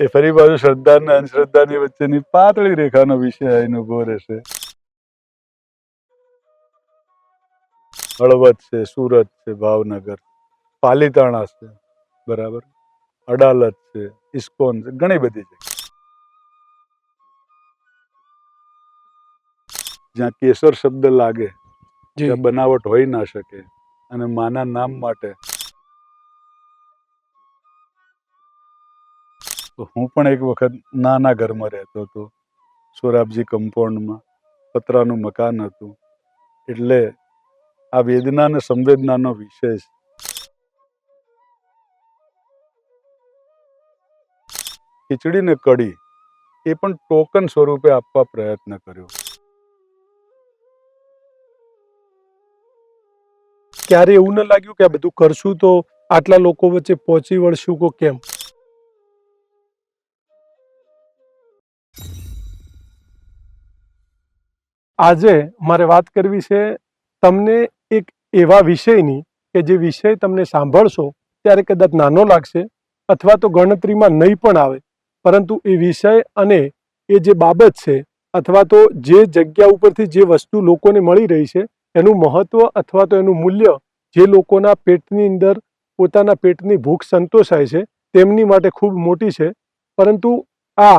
એ ફરી પાછું શ્રદ્ધા અને અંધશ્રદ્ધાની વચ્ચેની પાતળી રેખાનો વિષય આવીને ઊભો રહેશે. હળવદ છે સુરત છે ભાવનગર. પાલીતાણા છે બરાબર? અડાલત છે ઇસ્કોન છે ઘણી બધી છે જ્યાં કેસર શબ્દ લાગે જી. ત્યાં બનાવટ હોઈ ના શકે અને માના નામ માટે તો હું પણ એક વખત નાના ઘરમાં રહેતો હતો, સોરાબજી કમ્પાઉન્ડમાં, પતરાનું મકાન હતું. એટલે આ વેદના અને સંવેદનાનો વિષય છે. ખીચડી ને કઢી એ પણ ટોકન સ્વરૂપે આપવા પ્રયત્ન કર્યો. ક્યારે એવું ન લાગ્યું કે આ બધું કરશું તો આટલા લોકો વચ્ચે પહોંચી વળશું કો કેમ? આજે મારે વાત કરવી છે તમને એક એવા વિષયની કે જે વિષય તમને સાંભળશો ત્યારે કદાચ નાનો લાગશે અથવા તો ગણતરીમાં નહીં પણ આવે. પરંતુ એ વિષય અને એ જે બાબત છે અથવા તો જે જગ્યા ઉપરથી જે વસ્તુ લોકોને મળી રહી છે એનું મહત્વ અથવા તો એનું મૂલ્ય જે લોકોના પેટની અંદર પોતાના પેટની ભૂખ સંતોષાય છે તેમની માટે ખૂબ મોટી છે. પરંતુ આ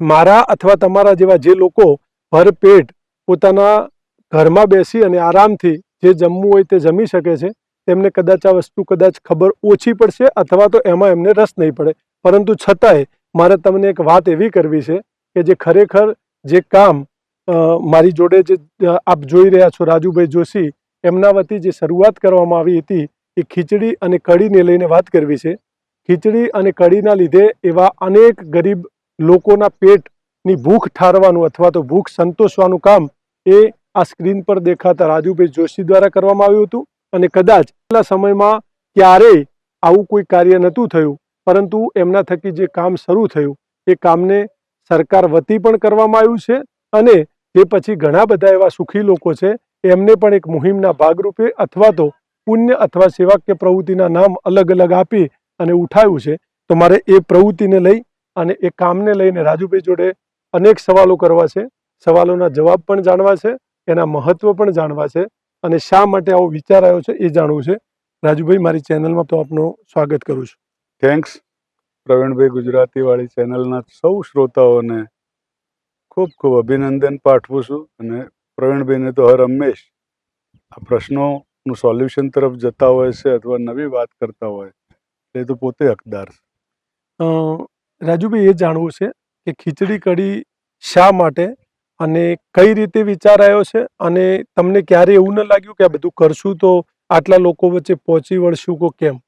મારા અથવા તમારા જેવા જે લોકો ભરપેટ પોતાના ઘરમાં બેસી અને આરામથી જે જમવું હોય તે જમી શકે છે. તેમને કદાચ આ વસ્તુ કદાચ ખબર ઓછી પડશે અથવા તો એમાં એમને રસ નહીં પડે. પરંતુ છતાંય મારે તમને એક વાત એવી કરવી છે કે જે ખરેખર જે કામ મારી જોડે જે આપ જોઈ રહ્યા છો રાજુભાઈ જોશી, એમના વતી જે શરૂઆત કરવામાં આવી હતી એ ખીચડી અને કઢીને લઈને વાત કરવી છે. ખીચડી અને કઢીના લીધે એવા અનેક ગરીબ લોકોના પેટની ભૂખ ઠારવાનું અથવા તો ભૂખ સંતોષવાનું કામ એ આ સ્ક્રીન પર દેખાતા રાજુભાઈ જોશી દ્વારા કરવામાં આવ્યું હતું. અને કદાચ પહેલા સમયમાં ક્યારેય આવું કોઈ કાર્ય નહોતું થયું, પરંતુ એમના થકી જે કામ શરૂ થયું, એ કામને સરકાર વતી પણ કરવામાં આવ્યું છે અને જે પછી ઘણા બધા એવા સુખી લોકો છે, એમને પણ એક મુહિમના ભાગરૂપે અથવા તો પુણ્ય અથવા સેવાક્ય પ્રવૃત્તિના નામ અલગ અલગ આપી અને ઉઠાવ્યું છે. તો મારે એ પ્રવૃત્તિને લઈ અને એ કામને લઈને રાજુભાઈ જોડે અનેક સવાલો કરવા છે. સવાલોના જવાબ પણ જાણવા છે. એના મહત્વ પણ જાણવા છે. અને શા માટે આવો વિચાર આવ્યો છે એ જાણવું છે. રાજુભાઈ મારી ચેનલમાં તો આપનું સ્વાગત કરું છું. થેન્ક્સ પ્રવીણભાઈ ગુજરાતીવાળી ચેનલના સૌ શ્રોતાઓને ખૂબ ખૂબ અભિનંદન પાઠવું છું. અને પ્રવીણભાઈને તો હર હંમેશ આ પ્રશ્નોનું સોલ્યુશન તરફ જતા હોય છે અથવા નવી વાત કરતા હોય એ તો પોતે હકદાર છે. રાજુભાઈ એ જાણવું છે કે ખીચડી કઢી શા માટે અને કઈ રીતે વિચાર આવ્યો છે અને તમને ક્યારે એવું ન લાગ્યું કે આ બધું કરશું તો આટલા લોકો વચ્ચે પહોંચી વળશું કો કેમ?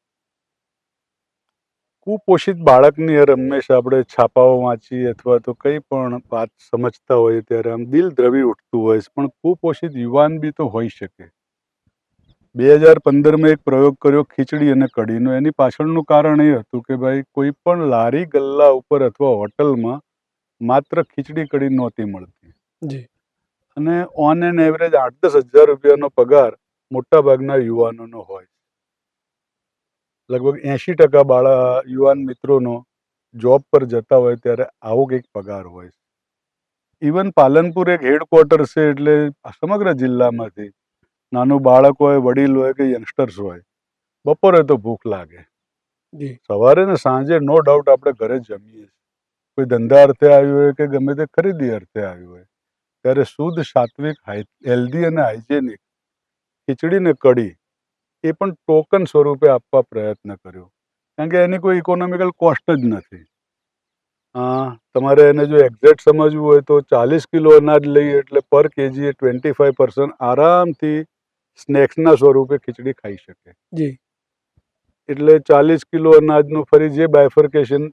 કુપોષિત બાળકની અર હંમેશા આપણે છાપાઓ વાંચીએ અથવા તો કંઈ પણ વાત સમજતા હોઈએ ત્યારે આમ દિલ દ્રવી ઉઠતું હોય પણ કુપોષિત યુવાન બી તો હોઈ શકે. બે હજાર પંદરમાં એક પ્રયોગ કર્યો ખીચડી અને કઢીનો. એની પાછળનું કારણ એ હતું કે ભાઈ કોઈ પણ લારી ગલ્લા ઉપર અથવા હોટલમાં માત્ર ખીચડી કઢી નહોતી મળતી. જી. અને ઓન એન એવરેજ આઠ દસ હજાર રૂપિયાનો પગાર મોટાભાગના યુવાનોનો હોય. લગભગ એંશી ટકા બાળા યુવાન મિત્રોનો જોબ પર જતા હોય ત્યારે આવો કંઈક પગાર હોય. ઇવન પાલનપુર એક હેડક્વાર્ટર છે એટલે સમગ્ર જિલ્લામાંથી નાનું બાળક હોય વડીલ હોય કે યંગસ્ટર્સ હોય બપોરે તો ભૂખ લાગે. સવારે ને સાંજે નો ડાઉટ આપણે ઘરે જમીએ છીએ. કોઈ ધંધા અર્થે આવ્યું હોય કે ગમે તે ખરીદી અર્થે આવ્યું હોય. ત્યારે શુદ્ધ સાત્વિક હેલ્ધી અને હાઇજેનિક ખીચડી ને કઢી એ પણ ટોકન સ્વરૂપે આપવા પ્રયત્ન કર્યો. કારણ કે એની કોઈ ઇકોનોમિકલ કોસ્ટ જ નથી. હા તમારે એને જો એક્ઝેક્ટ સમજવું હોય તો ચાલીસ કિલો અનાજ લઈએ એટલે પર કેજી ટ્વેન્ટી ફાઈવ પર્સન્ટ આરામથી સ્નેક્સના સ્વરૂપે ખીચડી ખાઈ શકે. જી. એટલે ચાલીસ કિલો અનાજનું ફરી જે બાયફર્કેશન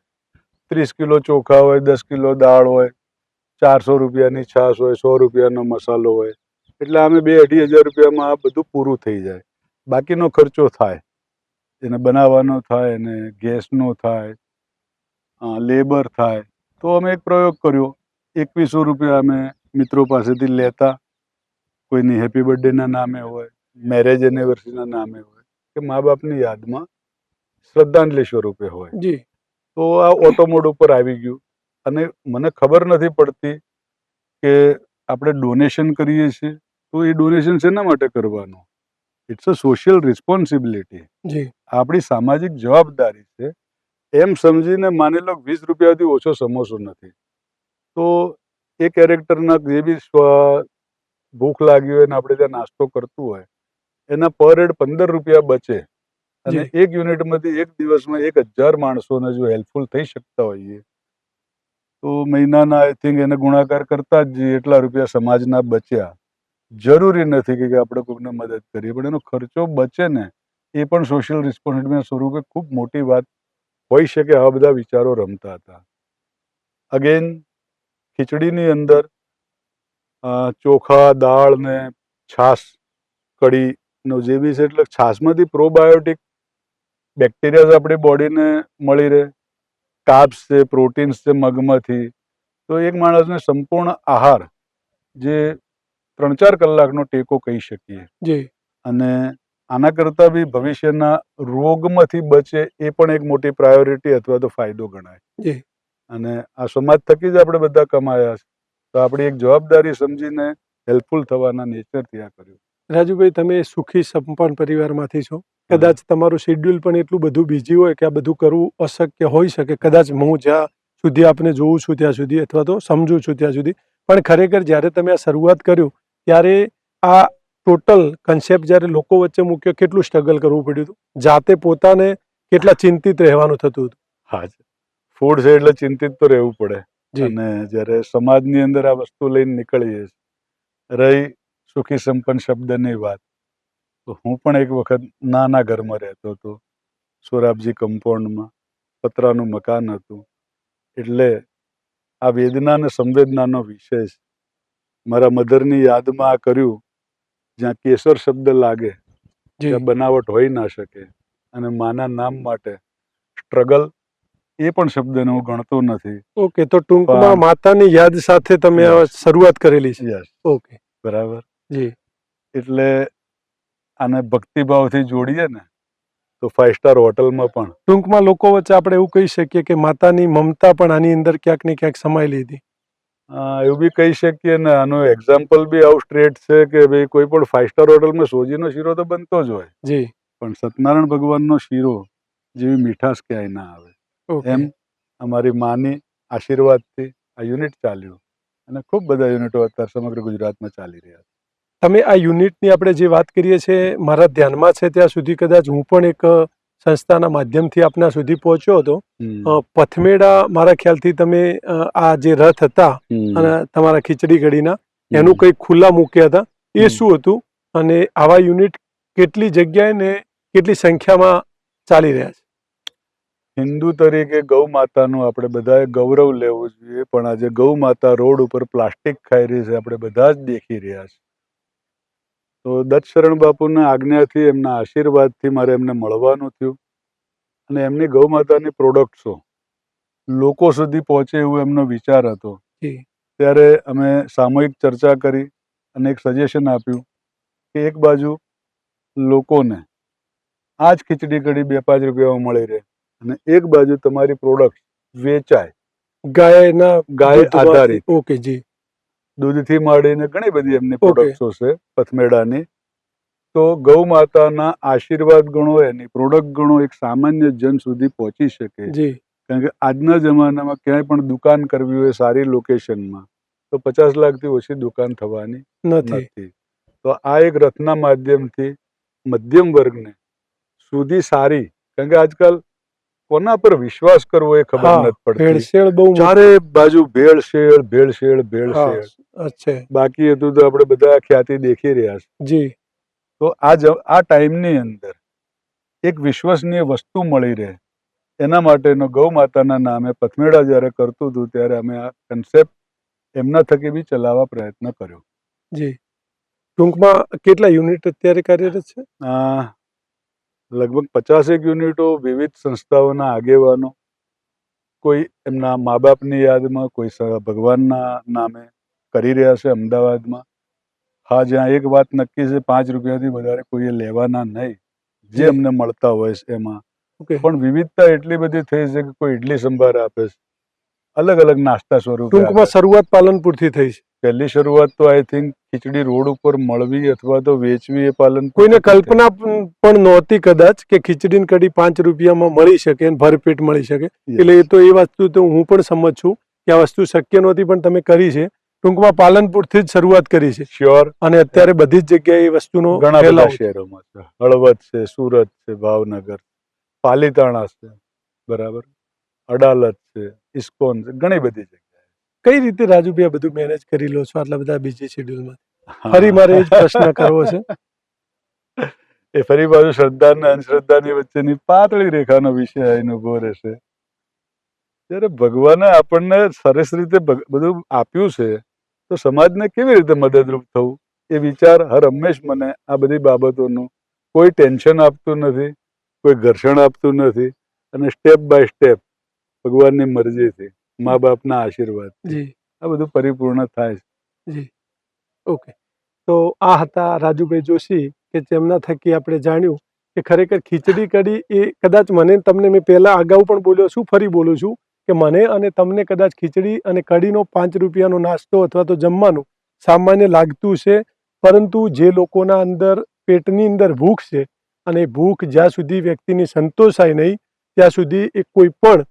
ત્રીસ કિલો ચોખા હોય દસ કિલો દાળ હોય ચારસો રૂપિયાની છાશ હોય સો રૂપિયાનો મસાલો હોય એટલે આમે બે અઢી હજાર રૂપિયામાં આ બધું પૂરું થઈ જાય. બાકીનો ખર્ચો થાય. એને બનાવવાનો થાય એને ગેસનો થાય લેબર થાય. તો અમે એક પ્રયોગ કર્યો. એકવીસો રૂપિયા અમે મિત્રો પાસેથી લેતા. કોઈની હેપી બર્થડેના નામે હોય મેરેજ એનિવર્સરીના નામે હોય કે મા બાપની યાદમાં શ્રદ્ધાંજલિ સ્વરૂપે હોય. જી. તો આ ઓટોમોડ ઉપર આવી ગયું. અને મને ખબર નથી પડતી કે આપણે ડોનેશન કરીએ છીએ. તો એ ડોનેશન શેના માટે કરવાનું? ઇટ્સ અ સોશિયલ રિસ્પોન્સિબિલિટી જી. આપણી સામાજિક જવાબદારી છે. એમ સમજીને માની લો વીસ રૂપિયાથી ઓછો સમોસો નથી. તો એ કેરેક્ટરના જે બી સ્વ ભૂખ લાગી હોય ને આપણે ત્યાં નાસ્તો કરતું હોય એના પર હેડ પંદર રૂપિયા બચે. અને એક યુનિટમાંથી એક દિવસમાં એક હજાર માણસોને જો હેલ્પફુલ થઈ શકતા હોઈએ તો મહિનાના આઈ થિંક એને ગુણાકાર કરતા જ એટલા રૂપિયા સમાજના બચ્યા. જરૂરી નથી કે આપણે કોઈને મદદ કરીએ પણ એનો ખર્ચો બચે ને એ પણ સોશિયલ રિસ્પોન્સિબિલિટીના સ્વરૂપે ખૂબ મોટી વાત હોઈ શકે આવા બધા વિચારો રમતા હતા. અગેન ખીચડીની અંદર ચોખા દાળ ને છાશ કઢીનો જે બી છે એટલે છાશમાંથી પ્રોબાયોટિક બેક્ટેરિયાઝ આપણી બોડીને મળી રહે. કાર્બ્સ છે પ્રોટીન્સ છે મગમાંથી. તો એક માણસને સંપૂર્ણ આહાર જે ત્રણ ચાર કલાકનો ટેકો કહી શકીએ. જી. અને આના કરતાં બી ભવિષ્યના રોગમાંથી બચે એ પણ એક મોટી પ્રાયોરિટી અથવા તો ફાયદો ગણાય. જી. અને આ સમાજ થકી જ આપણે બધા કમાયા છે. તો આપણી એક જવાબદારી સમજીને હેલ્પફુલ થવાના નેચરથી આ કર્યું. રાજુભાઈ તમે સુખી સંપન્ન પરિવારમાંથી છો. કદાચ તમારું શેડ્યુલ પણ એટલું બધું બીજી હોય કે આ બધું કરવું અશક્ય હોઈ શકે. કદાચ હું જ્યાં સુધી આપને જોઉં છું ત્યાં સુધી અથવા તો સમજું છું ત્યાં સુધી. પણ ખરેખર જ્યારે તમે આ શરૂઆત કર્યું ત્યારે આ ટોટલ કન્સેપ્ટ જ્યારે લોકો વચ્ચે મૂક્યો કેટલું સ્ટ્રગલ કરવું પડ્યું હતું? જાતે પોતાને કેટલા ચિંતિત રહેવાનું થતું હતું? હા ફૂડ છે એટલે ચિંતિત તો રહેવું પડે. અને જ્યારે સમાજની અંદર આ વસ્તુ લઈને નીકળીએ રહી સુખી સંપન્ન શબ્દની વાત તો હું પણ એક વખત નાના ઘરમાં રહેતો હતો સોરાબજી કમ્પાઉન્ડમાં પતરાનું મકાન હતું. એટલે આ વેદના અને સંવેદનાનો વિષય છે. મારા મધરની યાદમાં આ કર્યું જ્યાં કેસર શબ્દ લાગે જી. ત્યાં બનાવટ હોઈ ના શકે અને માના નામ માટે સ્ટ્રગલ એ પણ શબ્દને હું ગણતો નથી. ઓકે તો ટૂંકમાં માતાની યાદ સાથે તમે શરૂઆત કરેલી છે. ઓકે. બરાબર. જી. એટલે આને ભક્તિભાવથી જોડીએ ને તો ફાઇવ સ્ટાર હોટલમાં પણ. ટૂંકમાં લોકો વચ્ચે આપણે એવું કહી શકીએ કે માતાની મમતા પણ આની અંદર ક્યાંક ને ક્યાંક સમાયેલી હતી એવું બી કહી શકીએ ને આનું એક્ઝામ્પલ બી આવું સ્ટ્રેટ છે કે ભાઈ કોઈ પણ ફાઇવ સ્ટાર હોટલમાં સોજીનો શીરો તો બનતો જ હોય. જી. પણ સત્યનારાયણ ભગવાનનો શીરો જેવી મીઠાશ ક્યાંય ના આવે. એમ અમારી માની આશીર્વાદથી આ યુનિટ ચાલ્યું. અને ખૂબ બધા યુનિટો અત્યારે સમગ્ર ગુજરાતમાં ચાલી રહ્યા તમે આ યુનિટની આપણે જે વાત કરીએ છીએ મારા ધ્યાનમાં છે ત્યાં સુધી કદાચ હું પણ એક સંસ્થાના માધ્યમથી આપના સુધી પહોંચ્યો હતો. પથમેડા મારા ખ્યાલથી તમે આ જે રથ હતા અને તમારા ખીચડી હમ. એનું કંઈક ખુલ્લા મૂક્યા હતા. એ શું હતું? અને આવા યુનિટ કેટલી જગ્યાએ ને કેટલી સંખ્યામાં ચાલી રહ્યા છે? હિન્દુ તરીકે ગૌ માતાનું આપણે બધાએ ગૌરવ લેવું જોઈએ પણ આજે ગૌ માતા રોડ ઉપર પ્લાસ્ટિક ખાઈ રહી છે આપણે બધા જ દેખી રહ્યા છે. તો દત્ત શરણ બાપુના આજ્ઞાથી એમના આશીર્વાદથી મારે એમને મળવાનું થયું. અને એમની ગૌ માતાની પ્રોડક્ટ્સો લોકો સુધી પહોંચે એવો એમનો વિચાર હતો. ત્યારે અમે સામૂહિક ચર્ચા કરી અને એક સજેશન આપ્યું કે એક બાજુ લોકોને આ જ ખીચડી કઢી બે પાંચ રૂપિયામાં મળી રહે. અને એક બાજુ તમારી પ્રોડક્ટ વેચાય ગાયના ગાય આધારિત. ઓકે જી. દૂધથી માંડીને ઘણી બધી એમની Okay. પ્રોડક્ટ્સો છે પથમેડાની તો ગૌ માતાના આશીર્વાદ ગણો એની પ્રોડક્ટ ગણો એક સામાન્ય જન સુધી પહોંચી શકે. જી. કારણ કે આજના જમાનામાં ક્યાંય પણ દુકાન કરવી હોય સારી લોકેશનમાં તો પચાસ લાખથી ઓછી દુકાન થવાની નથી. નથી. તો આ એક રથના માધ્યમથી મધ્યમ વર્ગને સુધી સારી કારણ કે આજકાલ કોના પર વિશ્વાસ કરવો એ ખબર નથી પડતી. ભેળસેળ બહુ ચારે બાજુ ભેળસેળ ભેળસેળ ભેળસેળ. અચ્છા. બાકી હતું તો આપણે બધા ખ્યાતિ દેખી રહ્યા છે. જી. તો આ આ ટાઈમની અંદર એક વિશ્વસનીય વસ્તુ મળી રહે. એના માટેનો ગૌ માતાના નામે પથમેડા જ્યારે કરતું હતું ત્યારે અમે આ કન્સેપ્ટ એમના થકી બી ચલાવવા પ્રયત્ન કર્યો. જી. ટૂંકમાં કેટલા યુનિટ અત્યારે કાર્યરત છે? લગભગ પચાસેક યુનિટો વિવિધ સંસ્થાઓના આગેવાનો કોઈ એમના મા બાપની યાદમાં કોઈ ભગવાનના નામે કરી રહ્યા છે અમદાવાદમાં. હા જ્યાં એક વાત નક્કી છે પાંચ રૂપિયાથી વધારે કોઈએ લેવાના નહીં જે અમને મળતા હોય છે એમાં. પણ વિવિધતા એટલી બધી થઈ છે કે કોઈ ઇડલી સંભાર આપે છે. અલગ અલગ નાસ્તા સ્વરૂપ ટૂંકમાં. શરૂઆત પાલનપુરથી થઈ છે. પહેલી શરૂઆત તો આઈ થિંક ખીચડી રોડ ઉપર મળવી અથવા તો વેચવી એ પાલન કોઈને કલ્પના પણ નહોતી કદાચ કે ખીચડી ને કઢી પાંચ રૂપિયામાં મળી શકે અને ભરપેટ મળી શકે. એટલે એ તો એ વસ્તુ તો હું પણ સમજ છું કે આ વસ્તુ શક્ય નહોતી પણ તમે કરી છે. ટૂંકમાં પાલનપુરથી જ શરૂઆત કરી છે. શ્યોર અને અત્યારે બધી જ જગ્યાએ એ વસ્તુનો ઘણા બધા શહેરોમાં છે. હળવદ છે સુરત છે ભાવનગર પાલીતાણા છે બરાબર? અડાલત છે ઇસ્કોન છે ઘણી બધી જગ્યાએ. કઈ રીતે રાજુભાઈ આ બધું મેનેજ કરી લો છો આટલા બધા બીજી શેડ્યુલમાં ફરી મારે એ જ પ્રશ્ન કરવો છે. એ ફરી બાજુ શ્રદ્ધા અને અંધશ્રદ્ધાની વચ્ચેની પાતળી રેખાનો વિષય આવીને ઊભો રહેશે. ત્યારે ભગવાને આપણને સરસ રીતે બધું આપ્યું છે તો સમાજને કેવી રીતે મદદરૂપ થવું? એ વિચાર હર હંમેશ મને આ બધી બાબતોનું કોઈ ટેન્શન આપતું નથી કોઈ ઘર્ષણ આપતું નથી અને સ્ટેપ બાય સ્ટેપ ભગવાનની મરજીથી. મા બાપના આશીર્વાદ જી. આ બધું પરિપૂર્ણ થાય છે. જી. ઓકે. તો આ હતા રાજુભાઈ જોશી કે જેમના થકી આપણે જાણ્યું કે ખરેખર ખીચડી કઢી એ કદાચ મને તમને મેં પહેલા અગાઉ પણ બોલ્યો છું ફરી બોલું છું કે મને અને તમને કદાચ ખીચડી અને કઢીનો પાંચ રૂપિયાનો નાસ્તો અથવા તો જમવાનું સામાન્ય લાગતું છે પરંતુ જે લોકોના અંદર પેટની અંદર ભૂખ છે અને ભૂખ જ્યાં સુધી વ્યક્તિની સંતોષાય નહીં ત્યાં સુધી એ કોઈ પણ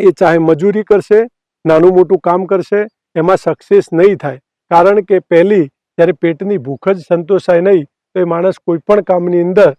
એ ચાહે મજૂરી કરશે, નાનું મોટું કામ કરશે, એમાં સક્સેસ નહીં થાય. કારણ કે પહેલી, જ્યારે પેટની ભૂખ જ સંતોષાય નહીં, તો એ માણસ કોઈ પણ કામની અંદર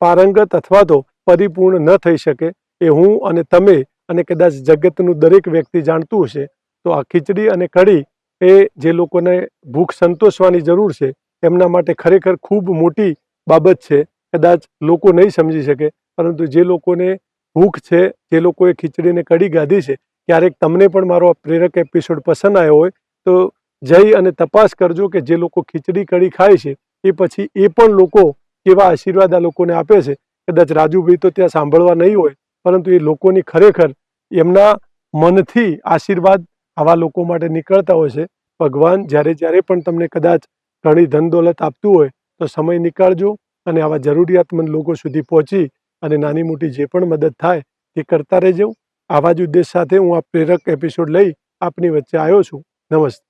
પારંગત અથવા તો પરિપૂર્ણ ન થઈ શકે. એ હું અને તમે અને કદાચ જગતનું દરેક વ્યક્તિ જાણતું હશે, તો આ ખીચડી અને કઢી એ જે લોકોને ભૂખ સંતોષવાની જરૂર છે, એમના માટે ખરેખર ખૂબ મોટી બાબત છે. કદાચ લોકો નહીં સમજી શકે, પરંતુ જે લોકોને ભૂખ છે, જે લોકોએ ખીચડીને કઢી ગાધી છે, ક્યારેક તમને પણ મારો આ પ્રેરક એપિસોડ પસંદ આવ્યો હોય, તો જઈ અને તપાસ કરજો કે જે લોકો ખીચડી કઢી ખાય છે, એ પછી એ પણ લોકો કેવા આશીર્વાદ આ લોકોને આપે છે. કદાચ રાજુભાઈ તો ત્યાં સાંભળવા નહીં હોય, પરંતુ એ લોકોની ખરેખર એમના મનથી આશીર્વાદ આવા લોકો માટે નીકળતા હોય છે. ભગવાન જ્યારે જ્યારે પણ તમને કદાચ ઘણી ધન દોલત આપતું હોય, તો સમય નીકાળજો અને આવા જરૂરિયાતમંદ લોકો સુધી પહોંચી અને નાની મોટી જે પણ મદદ થાય તે કરતા રહેજો. આવા જ ઉદ્દેશ સાથે હું આ પ્રેરક એપિસોડ લઈ આપની વચ્ચે આવ્યો છું. નમસ્તે.